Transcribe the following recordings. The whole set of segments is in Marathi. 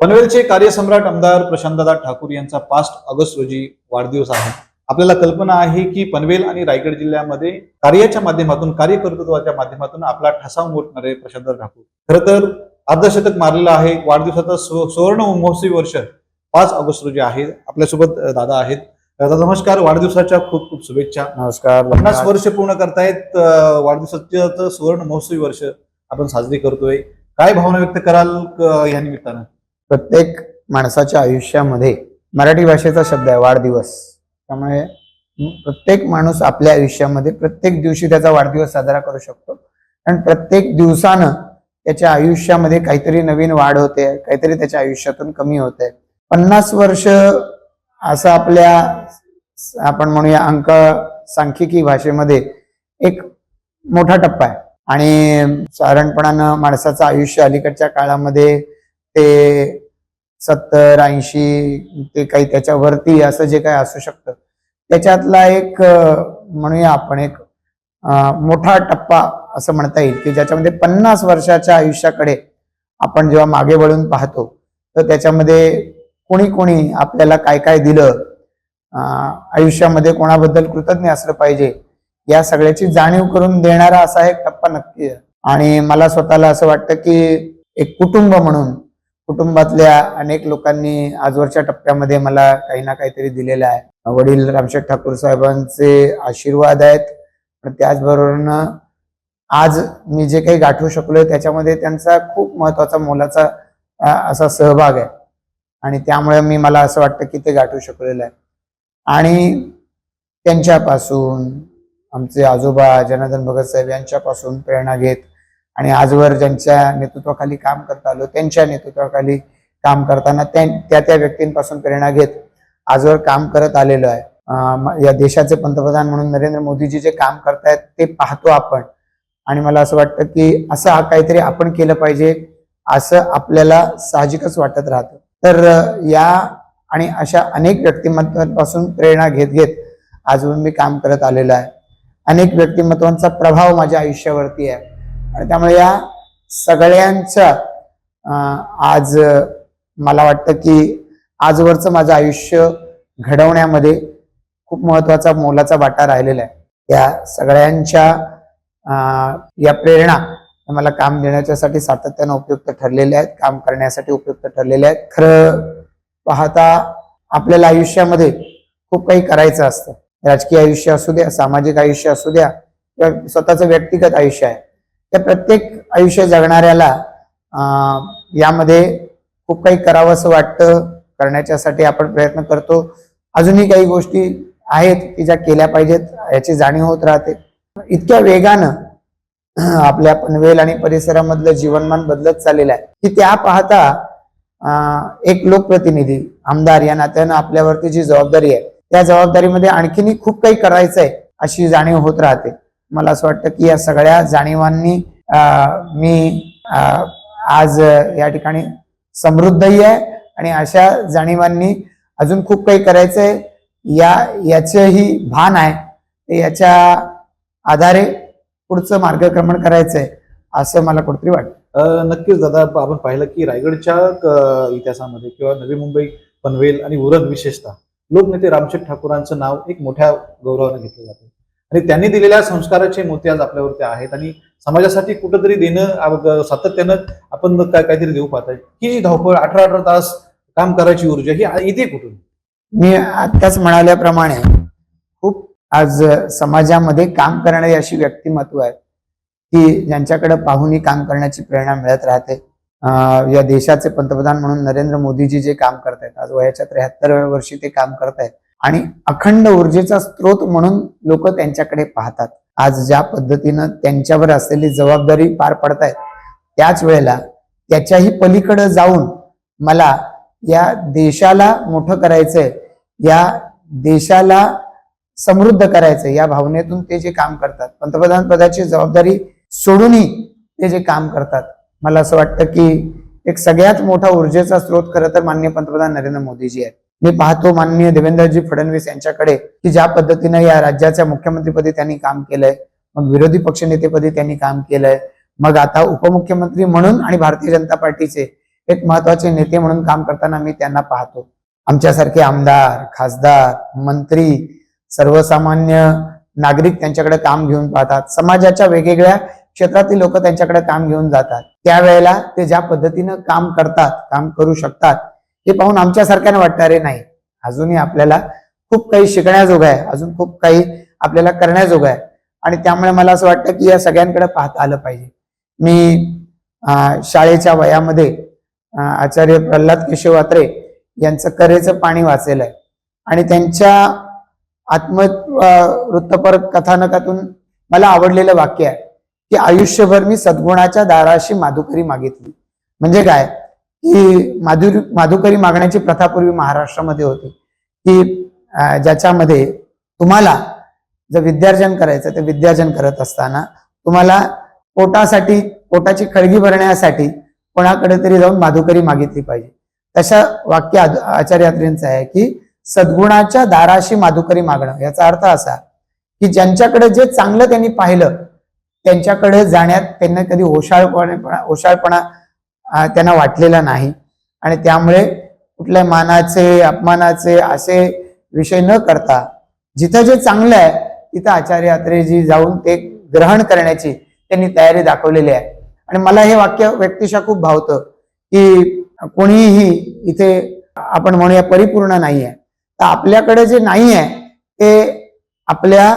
पनवेलचे कार्यसम्राट आमदार प्रशांतदादा ठाकूर यांचा पाच ऑगस्ट रोजी वाढदिवस आहे. आपल्याला कल्पना आहे की पनवेल आणि रायगड जिल्ह्यामध्ये कार्याच्या माध्यमातून कार्यकर्तृत्वाच्या माध्यमातून आपला ठसा उमटणारे प्रशांतदादा ठाकूर. खरं तर अर्धशतक मारलेलं आहे. वाढदिवसाचा सुवर्ण महोत्सवी वर्ष पाच ऑगस्ट रोजी आहे. आपल्यासोबत दादा आहेत. दादा नमस्कार. वाढदिवसाच्या खूप खूप शुभेच्छा. नमस्कार. पन्नास वर्ष पूर्ण करतायत. वाढदिवसाचं सुवर्ण महोत्सवी वर्ष आपण साजरी करतोय. काय भावना व्यक्त कराल या निमित्तानं? प्रत्येक माणसाच्या आयुष्यामध्ये मराठी भाषेचा शब्द आहे वाढदिवस. त्यामुळे प्रत्येक माणूस आपल्या आयुष्यामध्ये प्रत्येक दिवशी त्याचा वाढदिवस साजरा करू शकतो. कारण प्रत्येक दिवसानं त्याच्या आयुष्यामध्ये काहीतरी नवीन वाढ होते काहीतरी त्याच्या आयुष्यातून कमी होते. पन्नास वर्ष असं आपल्या आपण म्हणूया अंक सांख्यिकी भाषेमध्ये एक मोठा टप्पा आहे. आणि साधारणपणानं माणसाचं आयुष्य अलीकडच्या काळामध्ये ते सत्तर ऐंशी ते काही त्याच्यावरती असं जे काही असू शकतं. त्याच्यातला एक म्हणूया आपण एक मोठा टप्पा असं म्हणता येईल की ज्याच्यामध्ये पन्नास वर्षाच्या आयुष्याकडे आपण जेव्हा मागे वळून पाहतो तर त्याच्यामध्ये कोणी कोणी आपल्याला काय काय दिलं आयुष्यामध्ये कोणाबद्दल कृतज्ञ असलं पाहिजे या सगळ्याची जाणीव करून देणारा असा एक टप्पा नक्की आहे. आणि मला स्वतःला असं वाटतं की एक कुटुंब म्हणून कुटुंबातल्या अनेक लोकांनी आजवरच्या टप्प्यामध्ये मला काही ना काहीतरी दिलेलं आहे. वडील रामशेठ ठाकूर साहेबांचे आशीर्वाद आहेत. पण त्याचबरोबरनं आज मी जे काही गाठू शकलोय त्याच्यामध्ये त्यांचा खूप महत्त्वाचा मोलाचा असा सहभाग आहे. आणि त्यामुळे मी मला असं वाटतं की ते गाठू शकलेलं आहे. आणि त्यांच्यापासून आमचे आजोबा जनार्दन भगत साहेब यांच्यापासून प्रेरणा घेत आणि आजवर ज्यांच्या नेतृत्वाखाली काम करता आलो त्यांच्या नेतृत्वाखाली काम करताना त्या त्या त्या व्यक्तींपासून प्रेरणा घेत आजवर काम करत आलेलो आहे. या देशाचे पंतप्रधान म्हणून नरेंद्र मोदीजी जे काम करतायत ते पाहतो आपण. आणि मला असं वाटतं की असं हा काहीतरी आपण केलं पाहिजे असं आपल्याला साहजिकच वाटत राहतं. तर या आणि अशा अनेक व्यक्तिमत्वांपासून प्रेरणा घेत घेत आजवर मी काम करत आलेलो आहे. अनेक व्यक्तिमत्वांचा प्रभाव माझ्या आयुष्यावरती आहे. आणि त्यामुळे या सगळ्यांचा आज मला वाटतं की आजवरचं माझं आयुष्य घडवण्यामध्ये खूप महत्त्वाचा मोलाचा वाटा राहिलेला आहे. या सगळ्यांच्या या प्रेरणा मला काम देण्याच्यासाठी सातत्यानं उपयुक्त ठरलेल्या आहेत काम करण्यासाठी उपयुक्त ठरलेल्या आहेत. खरं पाहता आपल्याला आयुष्यामध्ये खूप काही करायचं असतं. राजकीय आयुष्य असू द्या सामाजिक आयुष्य असू द्या किंवा स्वतःचं व्यक्तिगत आयुष्य आहे. त्या प्रत्येक आयुष्य जगणाऱ्याला यामध्ये खूप काही करावं असं वाटतं करण्याच्यासाठी आपण प्रयत्न करतो. अजूनही काही गोष्टी आहेत की ज्या केल्या पाहिजेत याची जाणीव होत राहते. इतक्या वेगानं आपल्या पनवेल आणि परिसरामधलं जीवनमान बदलत चाललेलं आहे. की त्या पाहता एक लोकप्रतिनिधी आमदार या नात्यानं आपल्यावरती जी जबाबदारी आहे त्या जबाबदारीमध्ये आणखीनही खूप काही करायचंय अशी जाणीव होत राहते. मला असं वाटतं की या सगळ्या जाणीवांनी मी आज या ठिकाणी समृद्धही आहे आणि अशा जाणीवांनी अजून खूप काही करायचंय. या याचंही भान आहे. ते याच्या आधारे पुढचं मार्गक्रमण करायचंय असं मला कुठेतरी वाटतं. नक्कीच दादा आपण पाहिलं की रायगडच्या क- इतिहासामध्ये किंवा नवी मुंबई पनवेल आणि उरण विशेषतः लोकनेते रामशेठ ठाकूरांचं नाव एक मोठ्या गौरवानं घेतलं जातं. आणि त्यांनी दिलेल्या संस्काराचे मोती आज आपल्यावरती आहेत आणि समाजासाठी कुठंतरी देणं सातत्यानं आपण काय काहीतरी देऊ पाहताय. ही जी धावपळ अठरा अठरा तास काम करायची ऊर्जा ही इथे येते कुठून? मी आत्ताच म्हणाल्याप्रमाणे खूप आज समाजामध्ये काम करणारी अशी व्यक्तिमत्व आहेत की ज्यांच्याकडे पाहूनही काम करण्याची प्रेरणा मिळत राहते. या देशाचे पंतप्रधान म्हणून नरेंद्र मोदीजी जे काम करतायत आज वयाच्या त्र्याहत्तरव्या वर्षी ते काम करतायत. आणि अखंड ऊर्जेचा स्रोत म्हणून लोक त्यांच्याकडे पाहतात. आज ज्या पद्धतीनं त्यांच्यावर असलेली जबाबदारी पार पडतायत त्याच वेळेला त्याच्याही पलीकडे जाऊन मला या देशाला मोठं करायचंय या देशाला समृद्ध करायचं या भावनेतून ते जे काम करतात. पंतप्रधान पदाची जबाबदारी सोडूनही ते जे काम करतात. मला असं वाटतं की एक सगळ्यात मोठा ऊर्जेचा स्रोत खरं तर माननीय पंतप्रधान नरेंद्र मोदीजी आहेत. मी पाहतो माननीय देवेंद्रजी फडणवीस यांच्याकडे की ज्या पद्धतीनं या राज्याच्या मुख्यमंत्रीपदी त्यांनी काम केलंय मग विरोधी पक्षनेतेपदी त्यांनी काम केलंय. मग आता उपमुख्यमंत्री म्हणून आणि भारतीय जनता पार्टीचे एक महत्त्वाचे नेते म्हणून काम करताना मी त्यांना पाहतो. आमच्यासारखे आमदार खासदार मंत्री सर्वसामान्य नागरिक त्यांच्याकडे काम घेऊन पाहतात. समाजाच्या वेगवेगळ्या क्षेत्रातील लोक त्यांच्याकडे काम घेऊन जातात. त्यावेळेला ते ज्या पद्धतीनं काम करतात काम करू शकतात हे पाहून आमच्यासारख्यानं वाटणारे नाही अजूनही आपल्याला खूप काही शिकण्याजोगं आहे अजून खूप काही आपल्याला करण्याजोगं आहे. आणि त्यामुळे मला असं वाटतं की या सगळ्यांकडे पाहता आलं पाहिजे. मी शाळेच्या वयामध्ये आचार्य प्रल्हाद केशव अत्रे यांचं करेचं पाणी वाचलेलं आहे. आणि त्यांच्या आत्म वृत्तपर कथानकातून मला आवडलेलं वाक्य आहे की आयुष्यभर मी सद्गुणाच्या दाराशी माधुकरी मागितली. म्हणजे काय? ही माधुरी माधुकरी मागण्याची प्रथा पूर्वी महाराष्ट्रामध्ये होती. की ज्याच्यामध्ये तुम्हाला जर विद्यार्जन करायचं तर विद्यार्जन करत असताना तुम्हाला पोटासाठी पोटाची खळगी भरण्यासाठी कोणाकडे तरी जाऊन माधुकरी मागितली पाहिजे. तशा वाक्य आचार्यात्रींचं आहे की सद्गुणाच्या दाराशी माधुकरी मागणं. याचा अर्थ असा की ज्यांच्याकडे जे चांगलं त्यांनी पाहिलं त्यांच्याकडे जाण्यात त्यांना कधी ओशाळपणे ओशाळपणा त्यांना वाटलेला नाही. आणि त्यामुळे कुठल्या मानाचे अपमानाचे असे विषय न करता जिथं जे चांगलं आहे तिथं आचार्य यात्रेजी जाऊन ते ग्रहण करण्याची त्यांनी तयारी दाखवलेली आहे. आणि मला हे वाक्य व्यक्तिशा खूप भावतं की कोणीही इथे आपण म्हणूया परिपूर्ण नाही आहे तर आपल्याकडे जे नाही आहे ते आपल्या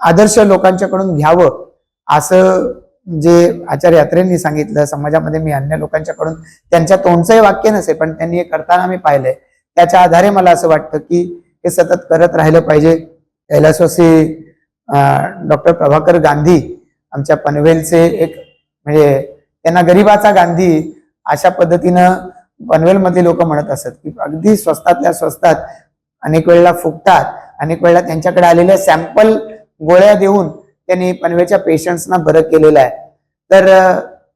आदर्श लोकांच्याकडून घ्यावं असं जे आचार्य यात्रेंनी सांगितलं समाजामध्ये मी अन्य लोकांच्याकडून त्यांच्या तोंडचंही वाक्य नसे पण त्यांनी हे करताना मी पाहिलंय. त्याच्या आधारे मला असं वाटतं की हे सतत करत राहिलं पाहिजे. कैलासवासी डॉक्टर प्रभाकर गांधी आमच्या पनवेलचे एक म्हणजे त्यांना गरिबाचा गांधी अशा पद्धतीनं पनवेलमधले लोक म्हणत असत की अगदी स्वस्तातल्या स्वस्तात अनेक वेळेला फुकतात अनेक वेळेला त्यांच्याकडे आलेल्या सॅम्पल गोळ्या देऊन त्यांनी पनवेलच्या पेशंट्सना बरं केलेलं आहे. तर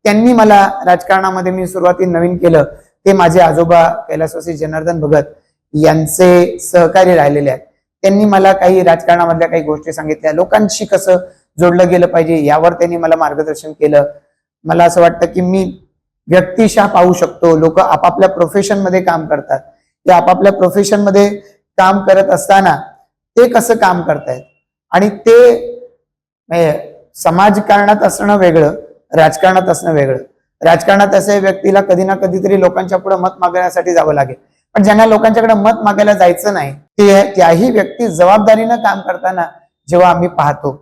त्यांनी मला राजकारणामध्ये मी सुरुवाती नवीन केलं ते माझे आजोबा कैलासवासी जनार्दन भगत यांचे सहकारी राहिलेले आहेत. त्यांनी मला काही राजकारणामधल्या काही गोष्टी सांगितल्या. लोकांशी कसं जोडलं गेलं पाहिजे यावर त्यांनी मला मार्गदर्शन केलं. मला असं वाटतं की मी व्यक्तिशा पाहू शकतो. लोक आपापल्या प्रोफेशनमध्ये काम करतात. ते आपापल्या प्रोफेशनमध्ये काम करत असताना ते कसं काम करतायत? आणि ते समाजकारणात असणं वेगळं राजकारणात असणं वेगळं. राजकारणात असे व्यक्तीला कधी ना कधीतरी लोकांच्या पुढे मत मागण्यासाठी जावं लागेल. पण ज्यांना लोकांच्याकडे मत मागायला जायचं नाही ते त्याही व्यक्ती जबाबदारीनं काम करताना जेव्हा आम्ही पाहतो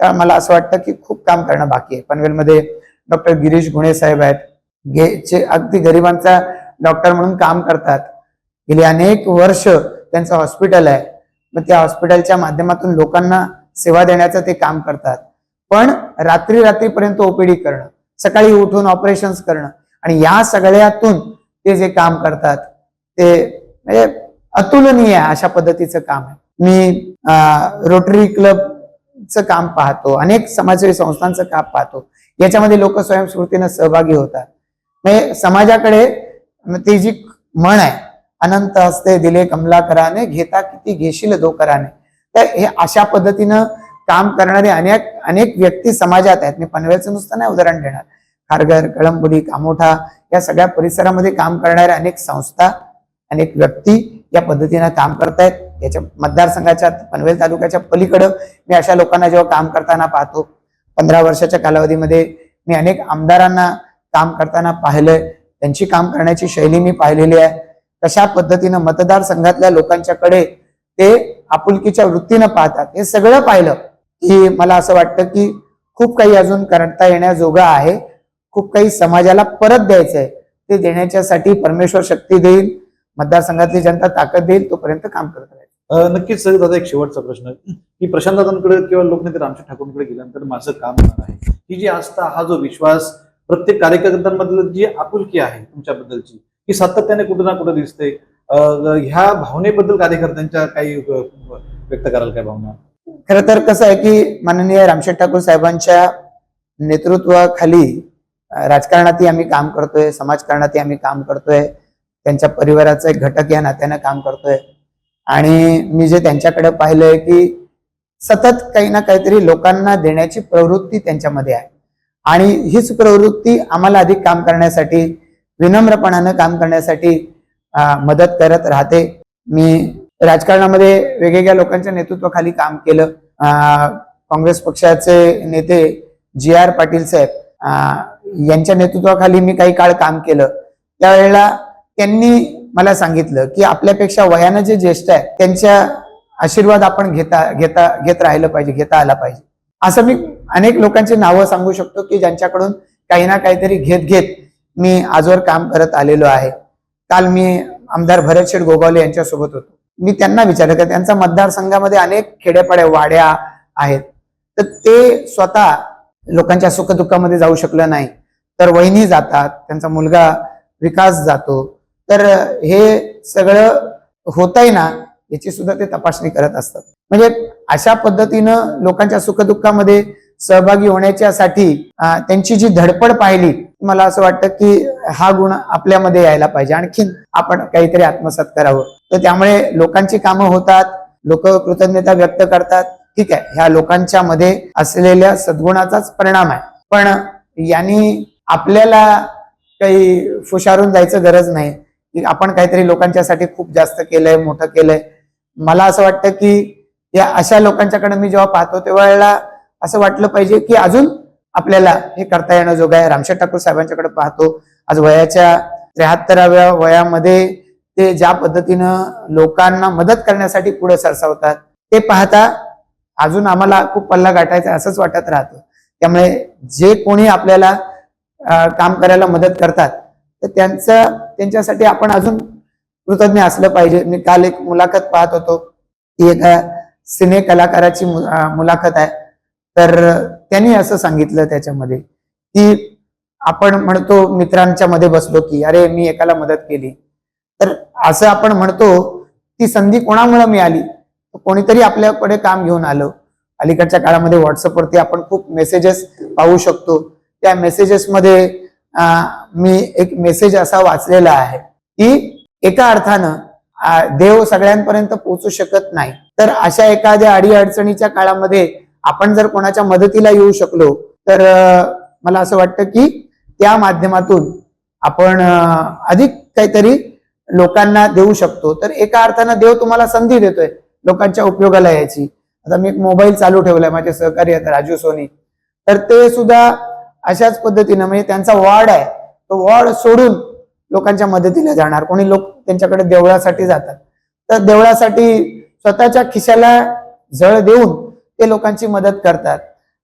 तेव्हा मला असं वाटतं की खूप काम करणं बाकी आहे. पनवेलमध्ये डॉक्टर गिरीश गुणे साहेब आहेत. गे जे अगदी गरिबांचा डॉक्टर म्हणून काम करतात. गेली अनेक वर्ष त्यांचं हॉस्पिटल आहे. मग त्या हॉस्पिटलच्या माध्यमातून लोकांना सेवा देण्याचं ते काम करतात. पण रात्री रात्रीपर्यंत ओपीडी करणं सकाळी उठून ऑपरेशन्स करणं आणि या सगळ्यातून ते जे काम करतात ते म्हणजे अतुलनीय अशा पद्धतीचं काम आहे. मी रोटरी क्लबचं काम पाहतो अनेक समाजसेवी संस्थांचं काम पाहतो. याच्यामध्ये लोक स्वयंस्फूर्तीनं सहभागी होतात. म्हणजे समाजाकडे ती जी म्हण आहे अनंत हस्ते दिले कमला कराने घेता किती घेशील दो कराने तर हे अशा पद्धतीनं काम करणारे अनेक अनेक व्यक्ती समाजात आहेत. मी पनवेलचं नुसतं नाही उदाहरण देणार. खारघर कळंबोली कामोठा या सगळ्या परिसरामध्ये काम करणाऱ्या अनेक संस्था अनेक व्यक्ती या पद्धतीनं काम करतायत. याच्या मतदारसंघाच्या पनवेल तालुक्याच्या पलीकडं मी अशा लोकांना जेव्हा काम करताना पाहतो पंधरा वर्षाच्या कालावधीमध्ये मी अनेक आमदारांना काम करताना पाहिलंय. त्यांची काम करण्याची शैली मी पाहिलेली आहे. कशा पद्धतीनं मतदारसंघातल्या लोकांच्याकडे ते आपुलकीच्या वृत्तीनं पाहतात. हे सगळं पाहिलं की मला असं वाटतं की खूप काही अजून करता येण्याजोगं आहे. खूप काही समाजाला परत द्यायचंय. ते देण्याच्यासाठी परमेश्वर शक्ती देईल मतदारसंघातली जनता ताकद देईल तोपर्यंत काम करत राहील नक्कीच सर दादा एक शेवटचा प्रश्न. की प्रशांत दादांकडे किंवा लोकनेते रामशेठ ठाकूरकडे गेल्यानंतर माझं काम होणार आहे. ही जी आस्था हा जो विश्वास प्रत्येक कार्यकर्त्यांमधलं जी आपुलकी आहे तुमच्याबद्दलची ही सातत्याने कुठे ना कुठे दिसते. ह्या भावनेबद्दल कार्यकर्त्यांच्या काही व्यक्त कराल काय भावना? खरं तर कसं आहे की माननीय रामशेठ ठाकूर साहेबांच्या नेतृत्वाखाली राजकारणातही आम्ही काम करतोय समाजकारणातही आम्ही काम करतोय. त्यांच्या परिवाराचा एक घटक या नात्यानं काम करतोय. आणि मी जे त्यांच्याकडे पाहिलंय की सतत काही ना काहीतरी लोकांना देण्याची प्रवृत्ती त्यांच्यामध्ये आहे. आणि हीच प्रवृत्ती आम्हाला अधिक काम करण्यासाठी विनम्रपणानं काम करण्यासाठी मदत करत राहते. मी राजकारणामध्ये वेगवेगळ्या लोकांच्या नेतृत्वाखाली काम केलं. काँग्रेस पक्षाचे नेते जी आर पाटील साहेब यांच्या नेतृत्वाखाली मी काही काळ काम केलं. त्यावेळेला त्यांनी मला सांगितलं की आपल्यापेक्षा वयानं जे ज्येष्ठ आहे त्यांच्या आशीर्वाद आपण घेता घेता घेत राहिलं पाहिजे घेता आला पाहिजे. असं मी अनेक लोकांची नावं सांगू शकतो की ज्यांच्याकडून काही ना काहीतरी घेत घेत मी आजवर काम करत आलेलो आहे. काल मी आमदार भरत शेठ गोगावले यांच्यासोबत होतो. मी त्यांना विचारलं की त्यांचा मतदारसंघामध्ये अनेक खेड्यापाड्या वाड्या आहेत. तर ते स्वतः लोकांच्या सुखदुःखामध्ये जाऊ शकलं नाही. तर वहिनी जातात त्यांचा मुलगा विकास जातो. तर हे सगळं होतंय ना याची सुद्धा ते तपासणी करत असतात. म्हणजे अशा पद्धतीनं लोकांच्या सुखदुःखामध्ये सहभागी होण्याच्यासाठी त्यांची जी धडपड पाहिली मला असं वाटतं की हा गुण आपल्यामध्ये यायला पाहिजे. आणखीन आपण काहीतरी आत्मसात करावं. तर त्यामुळे लोकांची कामं होतात लोक कृतज्ञता व्यक्त करतात. ठीक आहे ह्या लोकांच्या मध्ये असलेल्या सद्गुणाचाच परिणाम आहे. पण यांनी आपल्याला काही फुशारून जायचं गरज नाही. की आपण काहीतरी लोकांच्यासाठी खूप जास्त केलंय मोठं केलंय. मला असं वाटतं की या अशा लोकांच्याकडे मी जेव्हा पाहतो तेव्हा असं वाटलं पाहिजे की अजून आपल्याला हे करता येणं जोग आहे रामशेठ ठाकूर साहेबांच्याकडे पाहतो. आज वयाच्या त्र्याहत्तराव्या वयामध्ये ते ज्या पद्धतीनं लोकांना मदत करण्यासाठी पुढे सरसावतात ते पाहता अजून आम्हाला खूप पल्ला गाठायचा असंच वाटत राहतं. त्यामुळे जे कोणी आपल्याला काम करायला मदत करतात तर त्यांचं त्यांच्यासाठी आपण अजून कृतज्ञ असलं पाहिजे. मी काल एक मुलाखत पाहत होतो. ती एका सिने कलाकाराची मु- मुलाखत आहे. तर त्यांनी असं सांगितलं त्याच्यामध्ये की आपण म्हणतो मित्रांच्या मध्ये बसलो की अरे मी एकाला मदत केली. तर असं आपण म्हणतो ती संधी कोणामुळे मिळाली? कोणीतरी आपल्याकडे काम घेऊन आलं. अलीकडच्या काळामध्ये व्हॉट्सअपवरती आपण खूप मेसेजेस पाहू शकतो. त्या मेसेजेस मध्ये मी एक मेसेज असा वाचलेला आहे की एका अर्थानं देव सगळ्यांपर्यंत पोहोचू शकत नाही. तर अशा एखाद्या अडीअडचणीच्या काळामध्ये आपण जर कोणाच्या मदतीला येऊ शकलो तर मला असं वाटतं की त्या माध्यमातून आपण अधिक काहीतरी लोकांना देऊ शकतो. तर एका अर्थानं देव तुम्हाला संधी देतोय लोकांच्या उपयोगाला यायची. आता मी एक मोबाईल चालू ठेवलाय माझे सहकारी आहेत राजू सोनी. तर ते सुद्धा अशाच पद्धतीनं म्हणजे त्यांचा वॉर्ड आहे तो वॉर्ड सोडून लोकांच्या मदतीला जाणार. कोणी लोक त्यांच्याकडे देवळासाठी जातात. तर देवळासाठी स्वतःच्या खिशाला जळ देऊन ते लोकांची मदत करतात.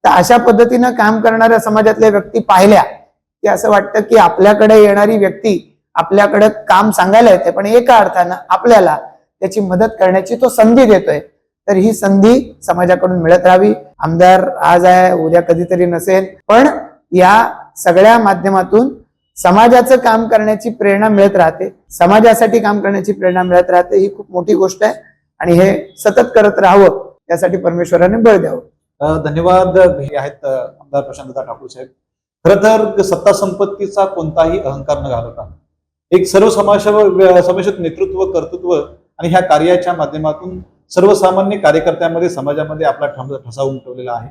तर अशा पद्धतीनं काम करणाऱ्या समाजातल्या व्यक्ती पाहिल्या की असं वाटतं की आपल्याकडे येणारी व्यक्ती आपल्याकडे काम सांगायला येते पण एका अर्थानं आपल्याला त्याची मदत करण्याची तो संधी देतोय. तर ही संधी समाजाकडून मिळत राहावी. आमदार आज आहे उद्या कधीतरी नसेल पण या सगळ्या माध्यमातून समाजाचं काम करण्याची प्रेरणा मिळत राहते. समाजासाठी काम करण्याची प्रेरणा मिळत राहते ही खूप मोठी गोष्ट आहे. आणि हे सतत करत राहावं. त्यासाठी परमेश्वराने बळ द्यावं. धन्यवाद हे आहेत आमदार प्रशांतदा ठाकूर साहेब. खर तर सत्ता संपत्तीचा कोणताही अहंकार न घालवता एक सर्व समाज समावेशक नेतृत्व कर्तृत्व आणि ह्या कार्याच्या माध्यमातून सर्वसामान्य कार्यकर्त्यांमध्ये समाजामध्ये आपला ठसा उमटवलेला आहे.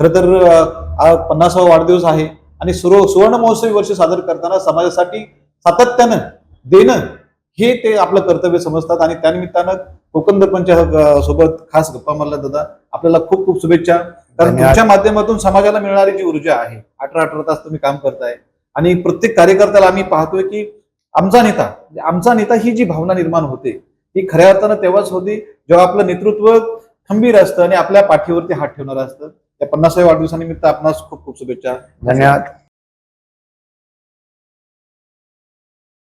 खर तर पन्नासावा वाढदिवस आहे आणि सुवर्ण महोत्सवी वर्ष सादर करताना समाजासाठी सातत्यानं देणं हे ते आपलं कर्तव्य समजतात आणि त्यानिमित्तानं कोकण दर्पणच्या सोबत खास गप्पा मारला दादा आपल्याला खूप खूप शुभेच्छा. कारण. तुमच्या माध्यमातून समाजाला मिळणारी जी ऊर्जा आहे अठरा अठरा तास तुम्ही काम करताय. आणि प्रत्येक कार्यकर्त्याला आम्ही पाहतोय की आमचा नेता आमचा नेता ही जी भावना निर्माण होते ही खऱ्या अर्थानं तेव्हाच होती जेव्हा आपलं नेतृत्व खंबीर असतं आणि आपल्या पाठीवरती हात ठेवणार असतं. त्या पन्नासाव्या वाढदिवसानिमित्त आपणास खूप खूप शुभेच्छा. धन्यवाद.